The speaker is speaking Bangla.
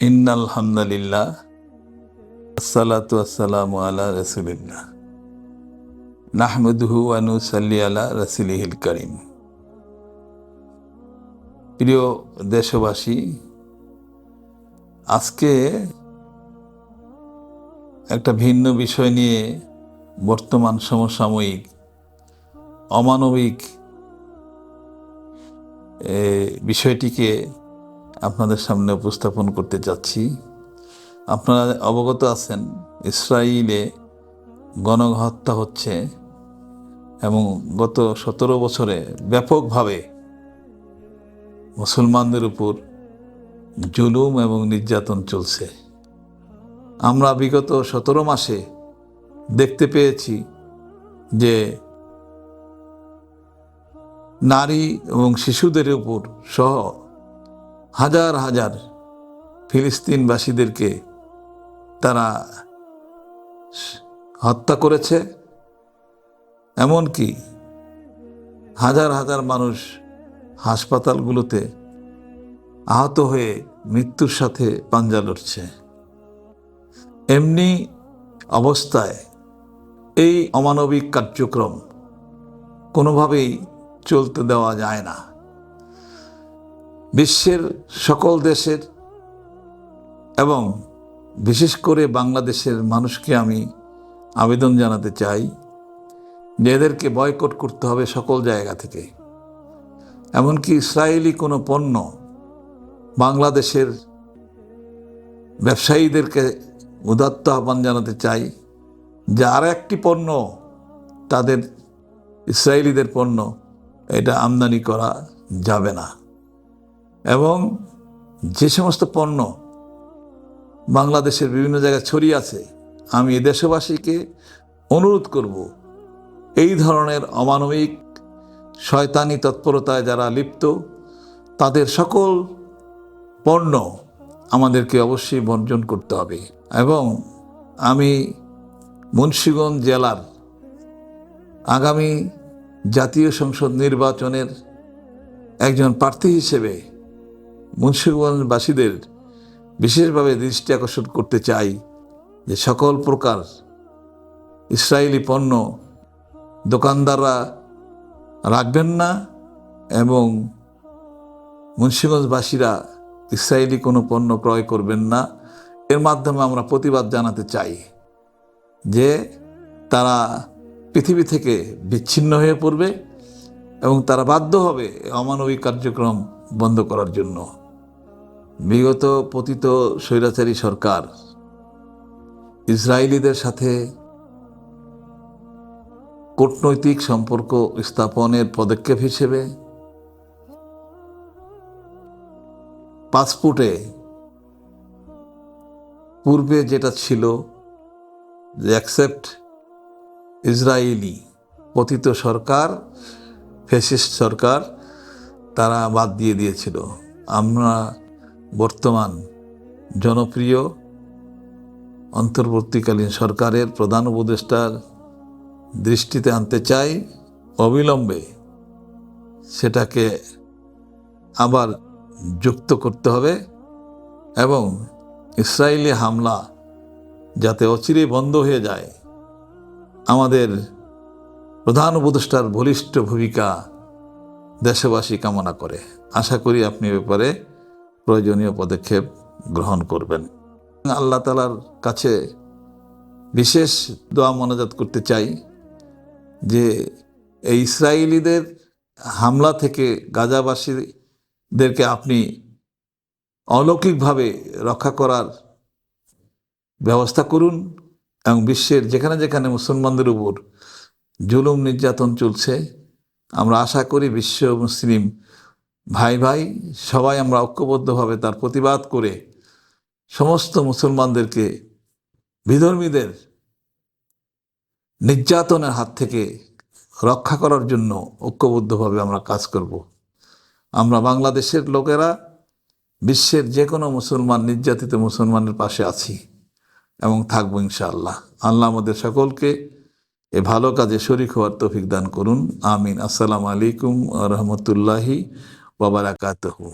ইন্না আলহামদুলিল্লাহ আসসালাতু আসসালামু আলা রসুলিল্লাহ, নাহমদহু আনু সাল্লি আলা করিম। প্রিয় দেশবাসী, আজকে একটা ভিন্ন বিষয় নিয়ে বর্তমান সমসাময়িক অমানবিক বিষয়টিকে আপনাদের সামনে উপস্থাপন করতে যাচ্ছি। আপনারা অবগত আছেন ইসরায়েলে গণহত্যা হচ্ছে এবং গত সতেরো বছরে ব্যাপকভাবে মুসলমানদের উপর জুলুম এবং নির্যাতন চলছে। আমরা বিগত সতেরো মাসে দেখতে পেয়েছি যে নারী এবং শিশুদের উপর সহ হাজার হাজার ফিলিস্তিনবাসীদেরকে তারা হত্যা করেছে, এমনকি হাজার হাজার মানুষ হাসপাতালগুলোতে আহত হয়ে মৃত্যুর সাথে পাঞ্জা লড়ছে। এমনি অবস্থায় এই অমানবিক কার্যক্রম কোনোভাবেই চলতে দেওয়া যায় না। বিশ্বের সকল দেশের এবং বিশেষ করে বাংলাদেশের মানুষকে আমি আবেদন জানাতে চাই যে এদেরকে বয়কট করতে হবে সকল জায়গা থেকে। এমনকি ইসরায়েলি কোনো পণ্য বাংলাদেশের ব্যবসায়ীদেরকে উদাত্ত আহ্বান জানাতে চাই যে আর একটি পণ্য তাদের ইসরায়েলিদের পণ্য, এটা আমদানি করা যাবে না। এবং যে সমস্ত পণ্য বাংলাদেশের বিভিন্ন জায়গায় ছড়িয়ে আছে, আমি দেশবাসীকে অনুরোধ করব, এই ধরনের অমানবিক, শয়তানি তৎপরতায় যারা লিপ্ত, তাদের সকল পণ্য আমাদেরকে অবশ্যই বর্জন করতে হবে। এবং আমি মুন্সীগঞ্জ জেলার আগামী জাতীয় সংসদ নির্বাচনের একজন প্রার্থী হিসেবে মুন্সিগঞ্জবাসীদের বিশেষভাবে দৃষ্টি আকর্ষণ করতে চাই যে সকল প্রকার ইসরায়েলি পণ্য দোকানদাররা রাখবেন না এবং মুন্সিগঞ্জবাসীরা ইসরায়েলি কোনো পণ্য ক্রয় করবেন না। এর মাধ্যমে আমরা প্রতিবাদ জানাতে চাই যে তারা পৃথিবী থেকে বিচ্ছিন্ন হয়ে পড়বে এবং তারা বাধ্য হবে অমানবিক কার্যক্রম বন্ধ করার জন্য। বিগত পতিত স্বৈরাচারী সরকার ইসরায়েলিদের সাথে কূটনৈতিক সম্পর্ক স্থাপনের পদক্ষেপ হিসেবে পাসপোর্টে পূর্বে যেটা ছিল যে অ্যাকসেপ্ট ইসরায়েলি পতিত সরকার ফেসিস্ট সরকার, তারা বাদ দিয়ে দিয়েছিল। আমরা বর্তমান জনপ্রিয় অন্তর্বর্তীকালীন সরকারের প্রধান উপদেষ্টার দৃষ্টিতে আনতে চাই অবিলম্বে সেটাকে আবার যুক্ত করতে হবে এবং ইসরায়েলি হামলা যাতে অচিরে বন্ধ হয়ে যায়। আমাদের প্রধান উপদেষ্টার বলিষ্ঠ ভূমিকা দেশবাসী কামনা করে। আশা করি আপনি ব্যাপারে প্রয়োজনীয় পদক্ষেপ গ্রহণ করবেন। আল্লাহ তালার কাছে বিশেষ দোয়া মনাজাত করতে চাই যে এই ইসরায়েলিদের হামলা থেকে গাজাবাসীদেরকে আপনি অলৌকিকভাবে রক্ষা করার ব্যবস্থা করুন এবং বিশ্বের যেখানে যেখানে মুসলমানদের উপর জুলুম নির্যাতন চলছে, আমরা আশা করি বিশ্ব মুসলিম ভাই ভাই, সবাই আমরা ঐক্যবদ্ধভাবে তার প্রতিবাদ করে সমস্ত মুসলমানদেরকে, বিধর্মীদের নির্যাতনের হাত থেকে রক্ষা করার জন্য ঐক্যবদ্ধভাবে আমরা কাজ করব। আমরা বাংলাদেশের লোকেরা, বিশ্বের যে কোনো মুসলমান, নির্যাতিত মুসলমানের পাশে আছি এবং থাকব ইনশাআল্লাহ। আল্লাহ আমাদের সকলকে এ ভালো কাজে শরিক হওয়ার তৌফিক দান করুন। আমিন। আসসালামু আলাইকুম রহমতুল্লাহি வபரகாத்துஹூ